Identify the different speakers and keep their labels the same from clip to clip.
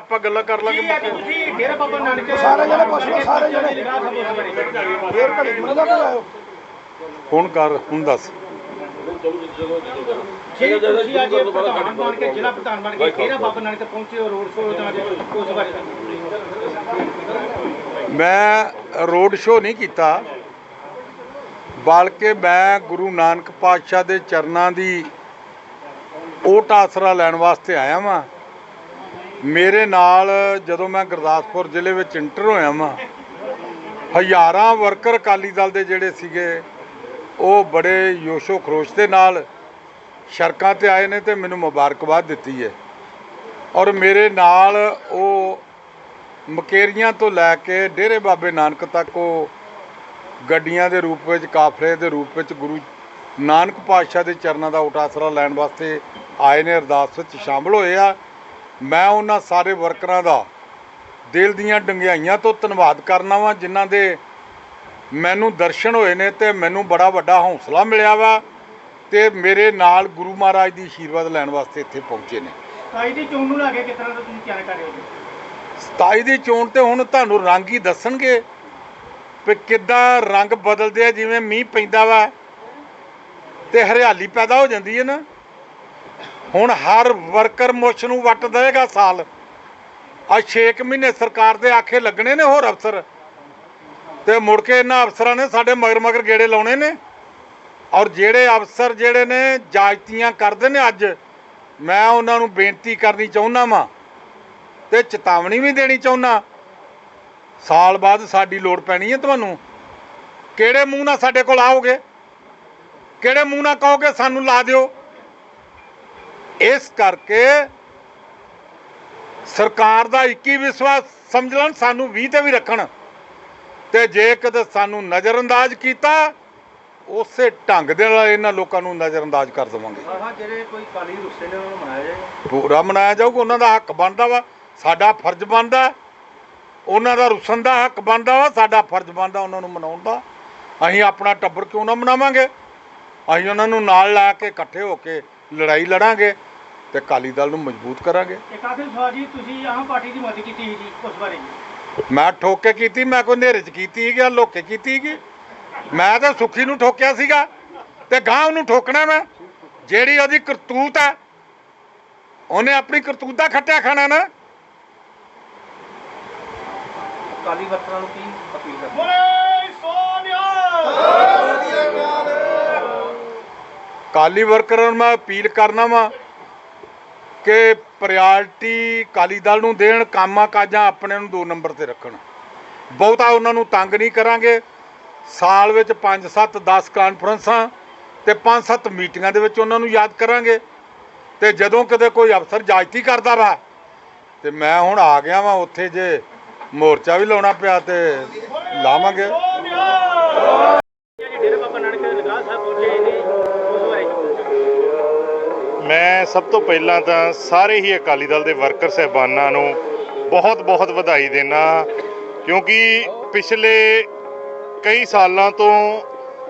Speaker 1: ਆਪਾਂ ਗੱਲਾਂ ਕਰ ਲਾਂਗੇ
Speaker 2: ਤੁਸੀਂ ਡੇਰਾ ਬਾਬਾ ਨਾਨਕ
Speaker 3: ਸਾਰੇ ਜਣੇ ਪੁੱਛ ਲਓ, ਸਾਰੇ ਜਣੇ। ਫੇਰ ਘੜੀ ਮੁੰਡਾ ਕਿਉਂ ਆਇਓ
Speaker 1: ਹੁਣ ਕਰ ਹੁਣ ਦੱਸ।
Speaker 2: ਜੀ ਤੁਸੀਂ ਅੱਜ ਪ੍ਰਧਾਨ ਬਣ ਕੇ ਜ਼ਿਲ੍ਹਾ ਪ੍ਰਧਾਨ ਬਣ ਕੇ ਡੇਰਾ ਬਾਬਾ ਨਾਨਕ ਪਹੁੰਚੇ ਹੋ ਰੋਡ ਸ਼ੋਅ ਦਾ ਅੱਜ ਉਸ ਬਾਰੇ
Speaker 1: ਮੈਂ ਰੋਡ ਸ਼ੋਅ ਨਹੀਂ ਕੀਤਾ ਬਲਕਿ ਮੈਂ ਗੁਰੂ ਨਾਨਕ ਪਾਤਸ਼ਾਹ ਦੇ ਚਰਨਾਂ ਦੀ ਓਟ ਆਸਰਾ ਲੈਣ ਵਾਸਤੇ ਆਇਆ ਵਾਂ। ਮੇਰੇ ਨਾਲ ਜਦੋਂ ਮੈਂ ਗੁਰਦਾਸਪੁਰ ਜ਼ਿਲ੍ਹੇ ਵਿੱਚ ਇੰਟਰ ਹੋਇਆ ਵਾਂ, ਹਜ਼ਾਰਾਂ ਵਰਕਰ ਅਕਾਲੀ ਦਲ ਦੇ ਜਿਹੜੇ ਸੀਗੇ, ਉਹ ਬੜੇ ਯੋਸ਼ੋ ਖਰੋਸ਼ ਦੇ ਨਾਲ ਸੜਕਾਂ ਤੇ ਆਏ ਨੇ ਤੇ ਮੈਨੂੰ ਮੁਬਾਰਕਬਾਦ ਦਿੱਤੀ ਹੈ। ਔਰ ਮੇਰੇ ਨਾਲ ਉਹ ਮਕੇਰੀਆਂ ਤੋਂ ਲੈ ਕੇ ਡੇਰੇ ਬਾਬੇ ਨਾਨਕ ਤੱਕ ਉਹ ਗੱਡੀਆਂ ਦੇ ਰੂਪ ਵਿੱਚ, ਕਾਫਲੇ ਦੇ ਰੂਪ ਵਿੱਚ ਗੁਰੂ ਨਾਨਕ ਪਾਤਸ਼ਾਹ ਦੇ ਚਰਨਾਂ ਦਾ ਉਟਾਸਰਾ ਲੈਣ ਵਾਸਤੇ ਆਏ ਨੇ, ਅਰਦਾਸ ਵਿੱਚ ਸ਼ਾਮਲ ਹੋਏ ਆ। ਮੈਂ ਉਹਨਾਂ ਸਾਰੇ ਵਰਕਰਾਂ ਦਾ ਦਿਲ ਦੀਆਂ ਡੰਗਿਆਈਆਂ ਤੋਂ ਧੰਨਵਾਦ ਕਰਨਾ ਵਾਂ ਜਿਨ੍ਹਾਂ ਦੇ ਮੈਨੂੰ ਦਰਸ਼ਨ ਹੋਏ ਨੇ ਤੇ ਮੈਨੂੰ ਬੜਾ ਵੱਡਾ ਹੌਸਲਾ ਮਿਲਿਆ ਵਾ ਤੇ ਮੇਰੇ ਨਾਲ ਗੁਰੂ ਮਹਾਰਾਜ ਦੀ ਆਸ਼ੀਰਵਾਦ ਲੈਣ ਵਾਸਤੇ ਇੱਥੇ ਪਹੁੰਚੇ ਨੇ।
Speaker 2: ਕਾਈ ਦੀ ਚੋਣ ਨੂੰ ਲੈ ਕੇ ਕਿਸ ਤਰ੍ਹਾਂ ਦਾ ਤੁਸੀਂ ਤਿਆਰ ਕਰ ਰਹੇ ਹੋ?
Speaker 1: 27 ਦੀ ਚੋਣ ਤੇ ਹੁਣ ਤੁਹਾਨੂੰ ਰੰਗ ਹੀ ਦੱਸਣਗੇ ਵੀ ਕਿੱਦਾਂ ਰੰਗ ਬਦਲਦੇ ਆ ਜਿਵੇਂ ਮੀਂਹ ਪੈਂਦਾ ਵਾ ਤੇ ਹਰਿਆਲੀ ਪੈਦਾ ਹੋ ਜਾਂਦੀ ਹੈ ਨਾ। ਹੁਣ ਹਰ ਵਰਕਰ ਮੁੱਛ ਨੂੰ ਵੱਟ ਦੇਗਾ ਸਾਲ। ਆ 6 ਮਹੀਨੇ ਸਰਕਾਰ ਦੇ ਆਖੇ ਲੱਗਣੇ ਨੇ ਹੋਰ ਅਫਸਰ। ਤੇ ਮੁੜ ਕੇ ਇਹਨਾਂ ਅਫਸਰਾਂ ਨੇ ਸਾਡੇ ਮਗਰ ਮਗਰ ਗੇੜੇ ਲਾਉਣੇ ਨੇ। ਔਰ ਜਿਹੜੇ ਅਫਸਰ ਜਿਹੜੇ ਨੇ ਜਾਇਤੀਆਂ ਕਰਦੇ ਨੇ ਅੱਜ, ਮੈਂ ਉਹਨਾਂ ਨੂੰ ਬੇਨਤੀ ਕਰਨੀ ਚਾਹੁੰਦਾ ਵਾਂ ਤੇ ਚੇਤਾਵਨੀ ਵੀ ਦੇਣੀ ਚਾਹੁੰਦਾ ਸਾਲ ਬਾਅਦ ਸਾਡੀ ਲੋੜ ਪੈਣੀ ਹੈ ਤੁਹਾਨੂੰ। ਕਿਹੜੇ ਮੂੰਹ ਨਾਲ ਸਾਡੇ ਕੋਲ ਆਓਗੇ? ਕਿਹੜੇ ਮੂੰਹ ਨਾਲ ਕਹੋਗੇ ਸਾਨੂੰ ਲਾ ਦਿਓ? ਇਸ ਕਰਕੇ ਸਰਕਾਰ ਦਾ 21 ਵਿਸ਼ਵਾਸ ਸਮਝ ਲੈਣ ਸਾਨੂੰ 20 ਤੇ ਵੀ ਰੱਖਣ। ਤੇ ਜੇ ਕਦੇ ਸਾਨੂੰ ਨਜ਼ਰਅੰਦਾਜ਼ ਕੀਤਾ ਉਸੇ ਢੰਗ ਦੇ ਨਾਲ ਇਹਨਾਂ ਲੋਕਾਂ ਨੂੰ ਨਜ਼ਰਅੰਦਾਜ਼ ਕਰ ਦੇਵਾਂਗੇ।
Speaker 2: ਹਾਂ ਜਿਹੜੇ ਕੋਈ ਕਾਲੀ ਰੁੱਸੇ ਨੇ ਉਹਨਾਂ ਨੂੰ ਮਨਾਇਆ ਜਾਏਗਾ।
Speaker 1: ਪੂਰਾ ਮਨਾਇਆ ਜਾਊਗਾ ਉਹਨਾਂ ਦਾ ਹੱਕ ਬਣਦਾ ਵਾ। ਸਾਡਾ ਫਰਜ਼ ਬਣਦਾ ਉਹਨਾਂ ਦਾ ਰੁਸਨ ਦਾ ਹੱਕ ਬਣਦਾ ਵਾ ਸਾਡਾ ਫਰਜ਼ ਬਣਦਾ ਉਹਨਾਂ ਨੂੰ ਮਨਾਉਣ ਦਾ। ਅਸੀਂ ਆਪਣਾ ਟੱਬਰ ਕਿਉਂ ਨਾ ਮਨਾਵਾਂਗੇ? ਅਸੀਂ ਉਹਨਾਂ ਨੂੰ ਨਾਲ ਲਾ ਕੇ ਇਕੱਠੇ ਹੋ ਕੇ ਲੜਾਈ ਲੜਾਂਗੇ। ਤੇ ਅਕਾਲੀ ਦਲ ਨੂੰ ਮਜ਼ਬੂਤ ਕਰਾਂਗੇ।
Speaker 2: ਇੱਕ ਆਖਿਰ ਸਵਾਲ ਜੀ ਤੁਸੀਂ ਆਮ ਪਾਰਟੀ ਦੀ ਮਦਦ ਕੀਤੀ ਸੀ ਜੀ ਉਸ ਬਾਰੇ ਜੀ।
Speaker 1: ਮੈਂ ਠੋਕ ਕੇ ਕੀਤੀ ਮੈਂ ਕੋਈ ਹਨੇਰੇ 'ਚ ਕੀਤੀ ਹੈਗੀ ਜਾਂ ਲੋਕੇ ਕੀਤੀ ਹੈਗੀ ਮੈਂ ਤਾਂ ਸੁੱਖੀ ਨੂੰ ਠੋਕਿਆ ਸੀਗਾ ਤੇ ਗਾਂ ਉਹਨੂੰ ਠੋਕਣਾ ਮੈਂ। ਜਿਹੜੀ ਉਹਦੀ ਕਰਤੂਤ ਹੈ ਉਹਨੇ ਆਪਣੀ ਕਰਤੂਤ ਦਾ ਖੱਟਿਆ ਖਾਣਾ ਨਾ।
Speaker 2: ਕਾਲੀ ਵਰਕਰਾਂ ਨੂੰ ਕੀ ਅਪੀਲ ਕਰਦੇ ਬੋਲੇ ਸੋਨਿਆ!
Speaker 1: ਕਾਲੀ ਵਰਕਰਾਂ ਨੂੰ ਮੈਂ ਅਪੀਲ ਕਰਨਾ ਵਾਂ। ਕਿ ਪ੍ਰਾਇੋਰਟੀ ਕਾਲੀ ਦਲ ਨੂੰ ਦੇਣ, ਕੰਮਾਂ ਕਾਜਾਂ ਆਪਣੇ ਨੂੰ ਦੋ ਨੰਬਰ ਤੇ ਰੱਖਣ। ਬਹੁਤਾ ਉਹਨਾਂ ਨੂੰ ਤੰਗ ਨਹੀਂ ਕਰਾਂਗੇ। ਸਾਲ ਵਿੱਚ 5 7 10 ਕਾਨਫਰੰਸਾਂ ਤੇ 5 7 ਮੀਟਿੰਗਾਂ ਦੇ ਵਿੱਚ ਉਹਨਾਂ ਨੂੰ ਯਾਦ ਕਰਾਂਗੇ। ਤੇ ਜਦੋਂ ਕਿਤੇ ਕੋਈ ਅਫਸਰ ਜਾਇਤੀ ਕਰਦਾ ਵਾ, ਤੇ ਮੈਂ ਹੁਣ ਆ ਗਿਆ ਵਾਂ, ਉੱਥੇ ਜੇ ਮੋਰਚਾ ਵੀ ਲਾਉਣਾ ਪਿਆ ਤੇ ਲਾਵਾਂਗੇ।
Speaker 4: ਮੈਂ ਸਭ ਤੋਂ ਪਹਿਲਾਂ ਤਾਂ ਸਾਰੇ ਹੀ ਅਕਾਲੀ ਦਲ ਦੇ ਵਰਕਰ ਸਹਿਬਾਨਾਂ ਨੂੰ ਬਹੁਤ-ਬਹੁਤ ਵਧਾਈ ਦੇਣਾ ਕਿਉਂਕਿ ਪਿਛਲੇ ਕਈ ਸਾਲਾਂ ਤੋਂ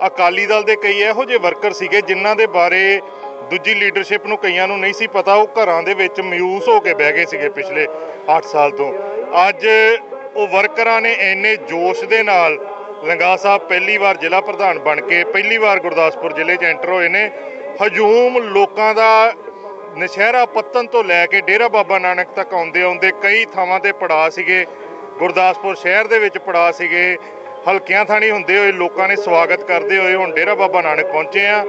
Speaker 4: ਅਕਾਲੀ ਦਲ ਦੇ ਕਈ ਇਹੋ ਜਿਹੇ ਵਰਕਰ ਸੀਗੇ ਜਿਨ੍ਹਾਂ ਦੇ ਬਾਰੇ ਦੂਜੀ ਲੀਡਰਸ਼ਿਪ ਨੂੰ ਕਈਆਂ ਨੂੰ ਨਹੀਂ ਸੀ ਪਤਾ, ਉਹ ਘਰਾਂ ਦੇ ਵਿੱਚ ਮਯੂਸ ਹੋ ਕੇ ਬਹਿ ਗਏ ਸੀਗੇ ਪਿਛਲੇ 8 ਸਾਲ ਤੋਂ। ਅੱਜ ਉਹ ਵਰਕਰਾਂ ਨੇ ਇੰਨੇ ਜੋਸ਼ ਦੇ ਨਾਲ ਲੰਗਾ ਸਾਹਿਬ ਪਹਿਲੀ ਵਾਰ ਜ਼ਿਲ੍ਹਾ ਪ੍ਰਧਾਨ ਬਣ ਕੇ, ਪਹਿਲੀ ਵਾਰ ਗੁਰਦਾਸਪੁਰ ਜ਼ਿਲ੍ਹੇ 'ਚ ਐਂਟਰ ਹੋਏ ਨੇ, ਹਜੂਮ ਲੋਕਾਂ ਦਾ ਨਸ਼ਹਿਰਾ ਪੱਤਨ ਤੋਂ ਲੈ ਕੇ ਡੇਰਾ ਬਾਬਾ ਨਾਨਕ ਤੱਕ ਆਉਂਦੇ ਆਉਂਦੇ ਕਈ ਥਾਵਾਂ ਤੇ ਪੜਾਅ ਸੀਗੇ। ਗੁਰਦਾਸਪੁਰ ਸ਼ਹਿਰ ਦੇ ਵਿੱਚ ਪੜਾਅ ਸੀਗੇ। ਹਲਕਿਆਂ ਥਾਣੀ ਹੁੰਦੇ ਹੋਏ ਲੋਕਾਂ ਨੇ ਸਵਾਗਤ ਕਰਦੇ ਹੋਏ ਹੁਣ ਡੇਰਾ ਬਾਬਾ ਨਾਨਕ ਪਹੁੰਚੇ ਆ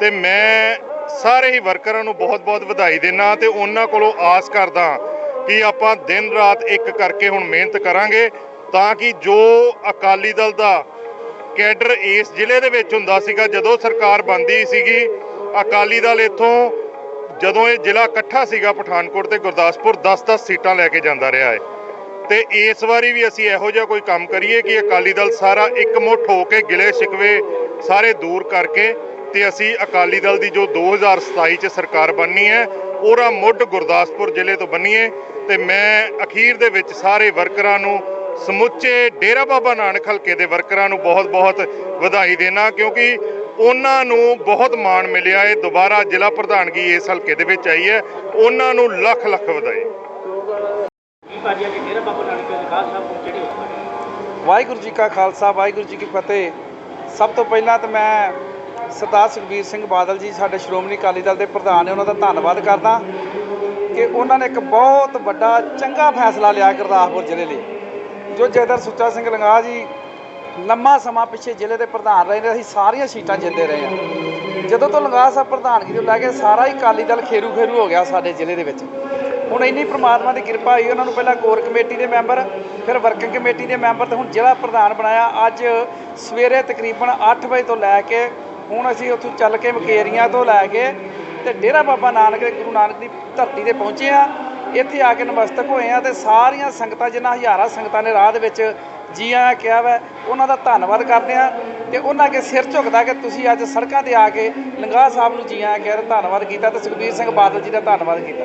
Speaker 4: ਤੇ ਮੈਂ ਸਾਰੇ ਹੀ ਵਰਕਰਾਂ ਨੂੰ ਬਹੁਤ-ਬਹੁਤ ਵਧਾਈ ਦੇਣਾ ਤੇ ਉਹਨਾਂ ਕੋਲੋਂ ਆਸ ਕਰਦਾ ਕਿ ਆਪਾਂ ਦਿਨ ਰਾਤ ਇੱਕ ਕਰਕੇ ਹੁਣ ਮਿਹਨਤ ਕਰਾਂਗੇ ਤਾਂ ਕਿ ਜੋ ਅਕਾਲੀ ਦਲ ਦਾ ਕੈਡਰ ਇਸ ਜ਼ਿਲ੍ਹੇ ਦੇ ਵਿੱਚ ਹੁੰਦਾ ਸੀਗਾ, ਜਦੋਂ ਸਰਕਾਰ ਬੰਦੀ ਸੀਗੀ, ਅਕਾਲੀ ਦਲ ਇੱਥੋਂ ਜਦੋਂ ਇਹ ਜ਼ਿਲ੍ਹਾ ਇਕੱਠਾ ਸੀਗਾ ਪਠਾਨਕੋਟ ਤੇ ਗੁਰਦਾਸਪੁਰ 10-10 ਸੀਟਾਂ ਲੈ ਕੇ ਜਾਂਦਾ ਰਿਹਾ ਹੈ। ਤੇ ਇਸ ਵਾਰੀ ਵੀ ਅਸੀਂ ਇਹੋ ਜਿਹਾ ਕੋਈ ਕੰਮ ਕਰੀਏ ਕਿ ਅਕਾਲੀ ਦਲ ਸਾਰਾ ਇਕਮੁੱਠ ਹੋ ਕੇ ਗਿਲੇ ਸ਼ਿਕਵੇ ਸਾਰੇ ਦੂਰ ਕਰਕੇ ਤੇ ਅਸੀਂ ਅਕਾਲੀ ਦਲ ਦੀ ਜੋ 2027 ਚ ਸਰਕਾਰ ਬਣਨੀ ਹੈ, ਉਹਦਾ ਮੁੱਢ ਗੁਰਦਾਸਪੁਰ ਜ਼ਿਲ੍ਹੇ ਤੋਂ ਬੰਨੀਏ ਤੇ ਮੈਂ ਅਖੀਰ ਦੇ ਵਿੱਚ ਸਾਰੇ ਵਰਕਰਾਂ ਨੂੰ ਸਮੁੱਚੇ ਡੇਰਾ ਬਾਬਾ ਨਾਨਕ ਹਲਕੇ ਦੇ ਵਰਕਰਾਂ ਨੂੰ ਬਹੁਤ-ਬਹੁਤ ਵਧਾਈ ਦੇਣਾ, ਕਿਉਂਕਿ ਉਹਨਾਂ ਨੂੰ ਬਹੁਤ ਮਾਣ ਮਿਲਿਆ। ਹੈ ਦੁਬਾਰਾ ਜ਼ਿਲ੍ਹਾ ਪ੍ਰਧਾਨਗੀ ਇਸ ਹਲਕੇ ਦੇ ਵਿੱਚ ਆਈ ਹੈ। ਉਹਨਾਂ ਨੂੰ ਲੱਖ ਲੱਖ ਵਧਾਈ।
Speaker 5: ਵਾਹਿਗੁਰੂ ਜੀ ਕਾ ਖਾਲਸਾ, ਵਾਹਿਗੁਰੂ ਜੀ ਕੀ ਫਤਿਹ। ਸਭ ਤੋਂ ਪਹਿਲਾਂ ਤਾਂ ਮੈਂ ਸਰਦਾਰ ਸੁਖਬੀਰ ਸਿੰਘ ਬਾਦਲ ਜੀ, ਸਾਡੇ ਸ਼੍ਰੋਮਣੀ ਅਕਾਲੀ ਦਲ ਦੇ ਪ੍ਰਧਾਨ ਨੇ ਉਹਨਾਂ ਦਾ ਧੰਨਵਾਦ ਕਰਦਾ ਕਿ ਉਹਨਾਂ ਨੇ ਇੱਕ ਬਹੁਤ ਵੱਡਾ ਚੰਗਾ ਫੈਸਲਾ ਲਿਆ ਗੁਰਦਾਸਪੁਰ ਜ਼ਿਲ੍ਹੇ ਲਈ। ਜੋ ਜੈਦਰ ਸੁੱਚਾ ਸਿੰਘ ਲੰਗਾ ਜੀ ਲੰਮਾ ਸਮਾਂ ਪਿੱਛੇ ਜ਼ਿਲ੍ਹੇ ਦੇ ਪ੍ਰਧਾਨ ਰਹੇ ਨੇ, ਅਸੀਂ ਸਾਰੀਆਂ ਸੀਟਾਂ ਜਿੱਤਦੇ ਰਹੇ ਹਾਂ। ਜਦੋਂ ਤੋਂ ਲੰਗਾ ਸਾਹਿਬ ਪ੍ਰਧਾਨਗੀ ਤੋਂ ਲੈ ਕੇ ਸਾਰਾ ਹੀ ਅਕਾਲੀ ਦਲ ਖੇਰੂ ਖੇਰੂ ਹੋ ਗਿਆ ਸਾਡੇ ਜ਼ਿਲ੍ਹੇ ਦੇ ਵਿੱਚ। ਹੁਣ ਇੰਨੀ ਪ੍ਰਮਾਤਮਾ ਦੀ ਕਿਰਪਾ ਹੋਈ ਉਹਨਾਂ ਨੂੰ ਪਹਿਲਾਂ ਕੋਰ ਕਮੇਟੀ ਦੇ ਮੈਂਬਰ, ਫਿਰ ਵਰਕਿੰਗ ਕਮੇਟੀ ਦੇ ਮੈਂਬਰ ਤੇ ਹੁਣ ਜ਼ਿਲ੍ਹਾ ਪ੍ਰਧਾਨ ਬਣਾਇਆ। ਅੱਜ ਸਵੇਰੇ ਤਕਰੀਬਨ 8 ਵਜੇ ਤੋਂ ਲੈ ਕੇ ਹੁਣ ਅਸੀਂ ਉੱਥੋਂ ਚੱਲ ਕੇ ਮਕੇਰੀਆਂ ਤੋਂ ਲੈ ਕੇ ਤੇ ਡੇਰਾ ਬਾਬਾ ਨਾਨਕ ਦੇ, ਗੁਰੂ ਨਾਨਕ ਦੀ ਧਰਤੀ ਤੇ ਪਹੁੰਚੇ ਆ ਇੱਥੇ ਆ ਕੇ ਨਮਸਤਕ ਹੋਏ ਆ ਤੇ ਸਾਰੀਆਂ ਸੰਗਤਾਂ ਜਿਨ੍ਹਾਂ ਹਜ਼ਾਰਾਂ ਸੰਗਤਾਂ ਨੇ ਰਾਹ ਦੇ ਵਿੱਚ ਜੀ ਆਇਆਂ ਕਿਹਾ ਵਾ, ਉਹਨਾਂ ਦਾ ਧੰਨਵਾਦ ਕਰਦੇ ਆ ਤੇ ਉਹਨਾਂ ਅੱਗੇ ਸਿਰ ਝੁਕਦਾ ਕਿ ਤੁਸੀਂ ਅੱਜ ਸੜਕਾਂ ਤੇ ਆ ਕੇ ਲੰਗਾਹ ਸਾਹਿਬ ਨੂੰ ਜੀ ਆਇਆਂ ਕਿਹਾ ਧੰਨਵਾਦ ਕੀਤਾ ਤੇ ਸੁਖਬੀਰ ਸਿੰਘ ਬਾਦਲ ਜੀ ਦਾ ਧੰਨਵਾਦ ਕੀਤਾ।